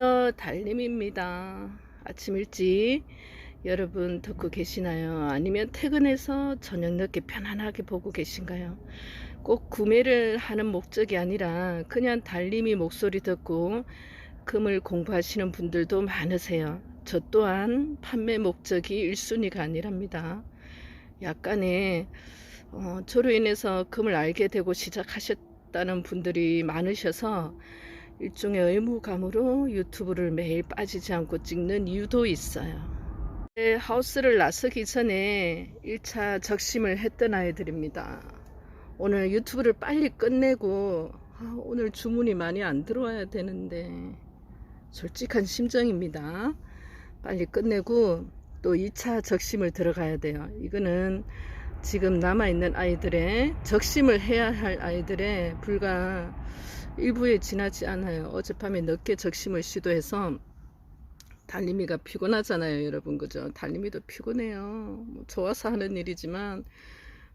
어, 달님입니다. 아침 일찍 여러분 듣고 계시나요? 아니면 퇴근해서 저녁 늦게 편안하게 보고 계신가요? 꼭 구매를 하는 목적이 아니라 그냥 달님이 목소리 듣고 금을 공부하시는 분들도 많으세요. 저 또한 판매 목적이 1순위가 아니랍니다. 약간의 어, 저로 인해서 금을 알게 되고 시작하셨다는 분들이 많으셔서 일종의 의무감으로 유튜브를 매일 빠지지 않고 찍는 이유도 있어요. 네, 하우스를 나서기 전에 1차 적심을 했던 아이들입니다. 오늘 유튜브를 빨리 끝내고 아, 오늘 주문이 많이 안 들어와야 되는데 솔직한 심정입니다. 빨리 끝내고 또 2차 적심을 들어가야 돼요. 이거는 지금 남아있는 아이들의 적심을 해야 할 아이들의 불과 일부에 지나지 않아요. 어젯밤에 늦게 적심을 시도해서 달림이가 피곤하잖아요, 여러분. 그죠? 달림이도 피곤해요. 뭐 좋아서 하는 일이지만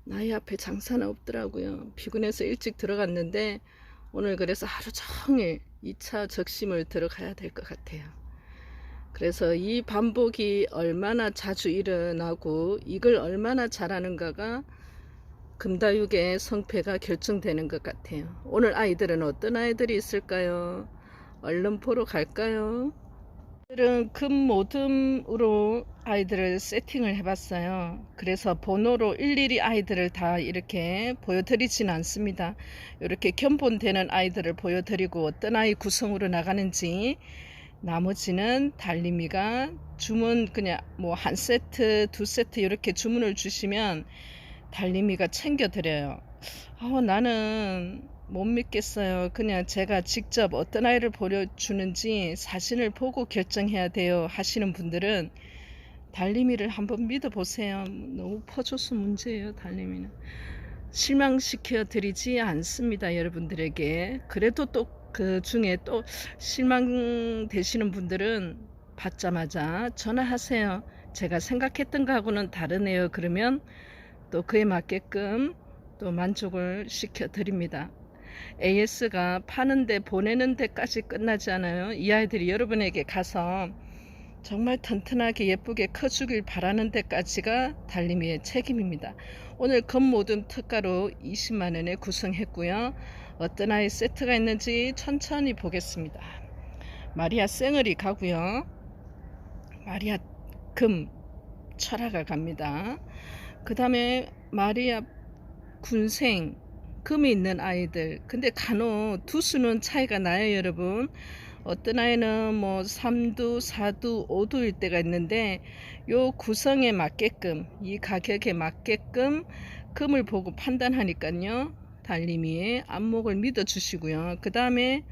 나이 앞에 장사는 없더라고요. 피곤해서 일찍 들어갔는데 오늘 그래서 하루 종일 2차 적심을 들어가야 될 것 같아요. 그래서 이 반복이 얼마나 자주 일어나고 이걸 얼마나 잘하는가가 금다육의 성패가 결정되는 것 같아요. 오늘 아이들은 어떤 아이들이 있을까요? 얼른 보러 갈까요? 오늘은 금모듬으로 아이들을 세팅을 해봤어요. 그래서 번호로 일일이 아이들을 다 이렇게 보여드리지는 않습니다. 이렇게 견본되는 아이들을 보여드리고 어떤 아이 구성으로 나가는지 나머지는 달림이가 주문 그냥 뭐 한 세트 두 세트 이렇게 주문을 주시면 달림이가 챙겨 드려요. 어, 나는 못 믿겠어요. 그냥 제가 직접 어떤 아이를 보여주는지 사진을 보고 결정해야 돼요 하시는 분들은 달림이를 한번 믿어보세요. 너무 퍼줘서 문제예요, 달림이는. 실망시켜 드리지 않습니다, 여러분들에게. 그래도 또 그 중에 또 실망되시는 분들은 받자마자 전화하세요. 제가 생각했던 거하고는 다르네요. 그러면 또 그에 맞게끔 또 만족을 시켜 드립니다. AS가 파는데 보내는 데까지 끝나지 않아요. 이 아이들이 여러분에게 가서 정말 튼튼하게 예쁘게 커주길 바라는 데까지가 달림이의 책임입니다. 오늘 금모든 특가로 20만원에 구성했고요. 어떤 아이 세트가 있는지 천천히 보겠습니다. 마리아 쌩얼이 가고요. 마리아 금 철화가 갑니다. 그 다음에 마리아 군생 금이 있는 아이들 근데 간혹 두 수는 차이가 나요 여러분 어떤 아이는 뭐 3두 4두 5두일 때가 있는데 요 구성에 맞게끔 이 가격에 맞게끔 금을 보고 판단하니까요. 달림이의 안목을 믿어 주시고요. 그 다음에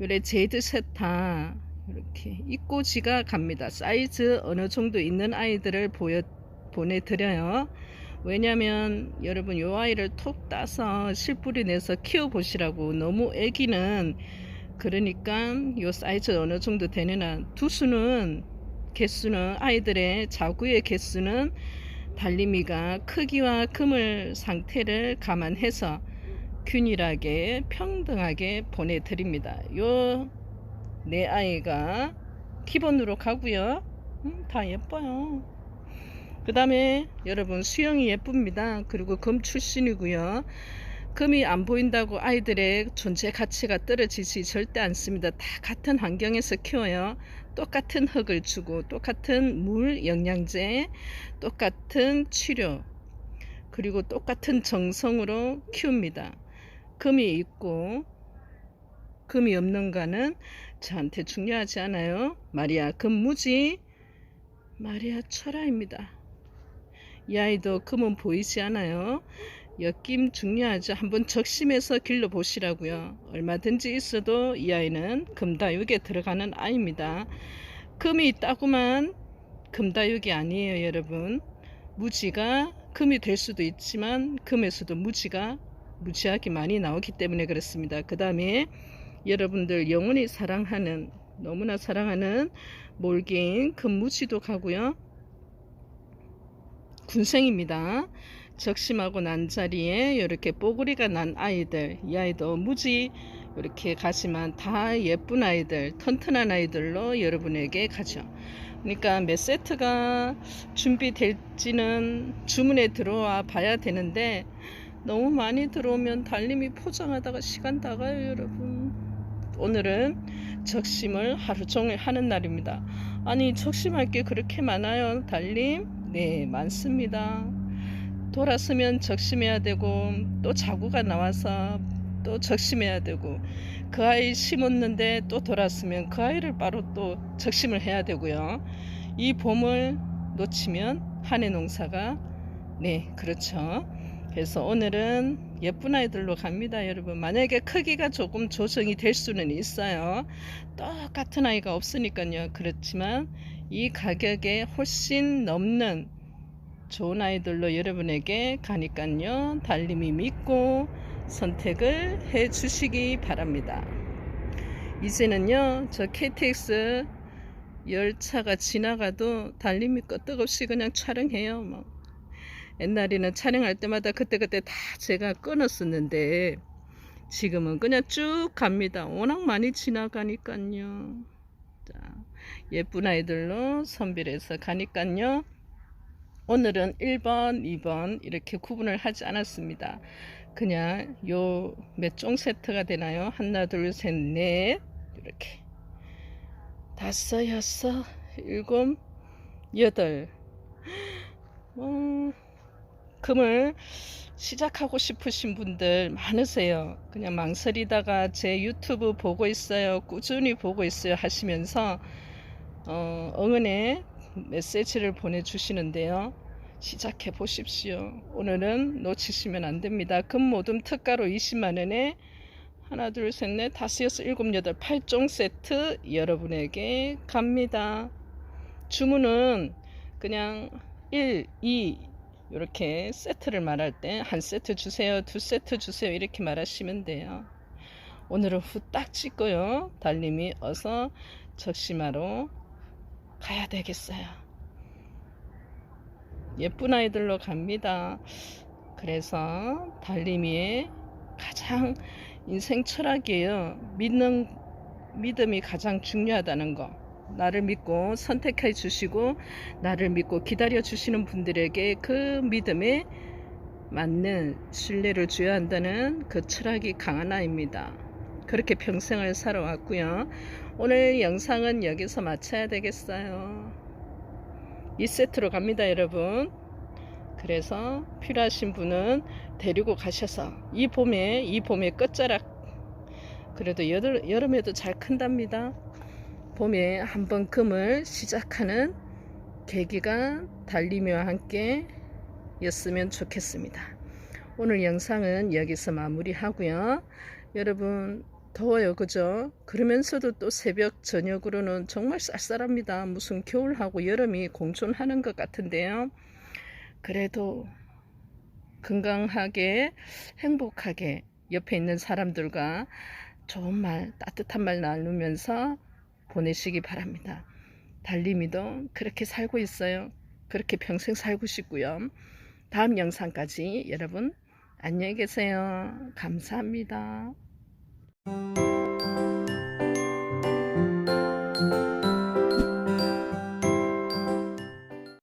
요래 제드 세타 이렇게 입꼬지가 갑니다. 사이즈 어느 정도 있는 아이들을 보여 보내드려요. 왜냐면 여러분 요 아이를 톡 따서 실뿌리 내서 키워 보시라고 너무 애기는 그러니까 요 사이즈 어느 정도 되느냐 두수는 개수는 아이들의 자구의 개수는 달림이가 크기와 그물 상태를 감안해서 균일하게 평등하게 보내드립니다. 요네 아이가 기본으로 가고요. 음, 다 예뻐요. 그 다음에 여러분 수영이 예쁩니다. 그리고 금 출신이고요. 금이 안 보인다고 아이들의 존재 가치가 떨어지지 절대 않습니다. 다 같은 환경에서 키워요. 똑같은 흙을 주고 똑같은 물, 영양제, 똑같은 치료 그리고 똑같은 정성으로 키웁니다. 금이 있고 금이 없는가는 저한테 중요하지 않아요. 마리아 금무지 마리아 철화입니다. 이 아이도 금은 보이지 않아요. 엮임 중요하죠. 한번 적심해서 길러 보시라고요. 얼마든지 있어도 이 아이는 금다육에 들어가는 아이입니다. 금이 있다고만 금다육이 아니에요, 여러분. 무지가 금이 될 수도 있지만 금에서도 무지가 무지하게 많이 나오기 때문에 그렇습니다. 그 다음에 여러분들 영원히 사랑하는 너무나 사랑하는 몰긴 금무지도 가고요. 군생입니다. 적심하고 난 자리에 이렇게 뽀글이가 난 아이들, 이 아이도 무지 이렇게 가지만 다 예쁜 아이들, 튼튼한 아이들로 여러분에게 가죠. 그러니까 몇 세트가 준비될지는 주문에 들어와 봐야 되는데 너무 많이 들어오면 달님이 포장하다가 시간 다 가요, 여러분. 오늘은 적심을 하루 종일 하는 날입니다. 아니, 적심할 게 그렇게 많아요, 달님? 네, 많습니다. 돌았으면 적심해야 되고, 또 자구가 나와서 또 적심해야 되고, 그 아이 심었는데 또 돌았으면 그 아이를 바로 또 적심을 해야 되고요. 이 봄을 놓치면 한해 농사가, 네, 그렇죠. 그래서 오늘은 예쁜 아이들로 갑니다, 여러분. 만약에 크기가 조금 조정이 될 수는 있어요. 똑같은 아이가 없으니까요. 그렇지만 이 가격에 훨씬 넘는 좋은 아이들로 여러분에게 가니까요. 달님이 믿고 선택을 해 주시기 바랍니다. 이제는요, 저 KTX 열차가 지나가도 달님이 끄떡없이 그냥 촬영해요. 뭐. 옛날에는 촬영할 때마다 그때그때 다 제가 끊었었는데 지금은 그냥 쭉 갑니다. 워낙 많이 지나가니까요. 자, 예쁜 아이들로 선별해서 가니까요. 오늘은 1번, 2번 이렇게 구분을 하지 않았습니다. 그냥 요 몇 종 세트가 되나요? 하나, 둘, 셋, 넷 이렇게 다섯, 여섯, 일곱, 여덟 어, 금을 시작하고 싶으신 분들 많으세요. 그냥 망설이다가 제 유튜브 보고 있어요. 꾸준히 보고 있어요. 하시면서 어, 응원의 메시지를 보내주시는데요. 시작해 보십시오. 오늘은 놓치시면 안 됩니다. 금모듬 특가로 20만원에 하나, 둘, 셋, 넷, 다섯, 여섯, 일곱, 여덟, 8종 세트 여러분에게 갑니다. 주문은 그냥 1, 2, 이렇게 세트를 말할 때 한 세트 주세요, 두 세트 주세요 이렇게 말하시면 돼요. 오늘은 후딱 찍고요. 달님이 어서 적심하러 가야 되겠어요. 예쁜 아이들로 갑니다. 그래서 달님이의 가장 인생 철학이에요. 믿는 믿음이 가장 중요하다는 거. 나를 믿고 선택해 주시고 나를 믿고 기다려 주시는 분들에게 그 믿음에 맞는 신뢰를 줘야 한다는 그 철학이 강한 아입니다. 그렇게 평생을 살아왔고요. 오늘 영상은 여기서 마쳐야 되겠어요. 2세트로 갑니다, 여러분. 그래서 필요하신 분은 데리고 가셔서 이 봄에 이 봄에 끝자락 그래도 여름, 여름에도 잘 큰답니다. 봄에 한 번 금을 시작하는 계기가 달리며와 함께 였으면 좋겠습니다. 오늘 영상은 여기서 마무리하고요. 여러분 더워요 그죠? 그러면서도 또 새벽 저녁으로는 정말 쌀쌀합니다. 무슨 겨울하고 여름이 공존하는 것 같은데요. 그래도 건강하게 행복하게 옆에 있는 사람들과 좋은 말 따뜻한 말 나누면서 보내시기 바랍니다. 달림이도 그렇게 살고 있어요. 그렇게 평생 살고 싶고요. 다음 영상까지 여러분 안녕히 계세요. 감사합니다. Música